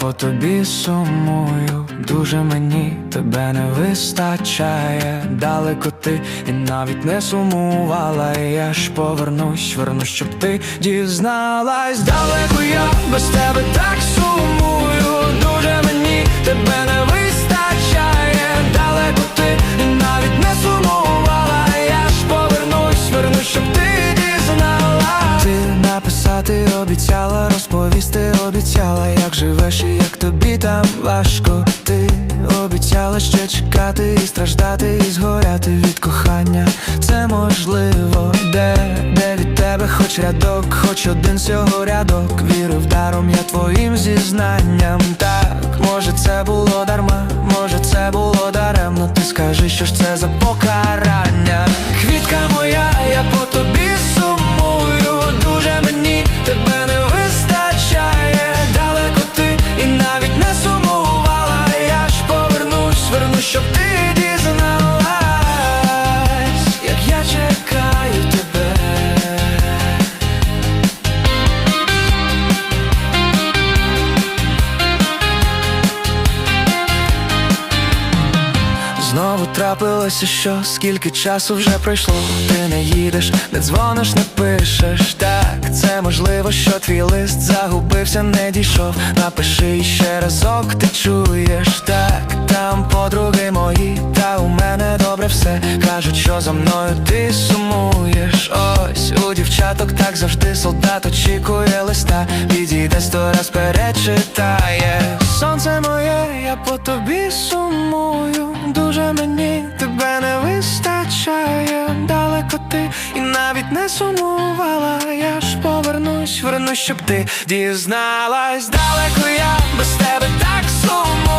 по тобі сумую, дуже мені тебе не вистачає. Далеко ти і навіть не сумувала. Я ж повернусь, вернусь, щоб ти дізналась. Далеко я без тебе так сумую, дуже мені тебе не вистачає. Далеко ти і навіть не сумувала. Я ж повернусь, вернусь, щоб ти дізналась. Ти написати обіцяла, розповісти живеш і як тобі там важко. Ти обіцяла ще чекати і страждати, і згоряти від кохання. Це можливо, де, де від тебе хоч рядок, хоч один цього рядок. Вірив даром я твоїм зізнанням. Так, може, це було дарма, трапилося, що скільки часу вже пройшло. Ти не їдеш, не дзвониш, не пишеш. Так, це можливо, що твій лист загубився, не дійшов. Напиши ще разок, ти чуєш так. Там подруги мої, та у мене добре все. Кажуть, що за мною ти сумуєш. Ось у дівчаток так завжди солдат очікує листа. Підійде сто раз перечитає. Сонце моє, я по тобі сумую вже мені тебе не вистачає, далеко ти і навіть не сумувала, я ж повернусь, вернусь, щоб ти дізналась. Далеко я без тебе так сумую.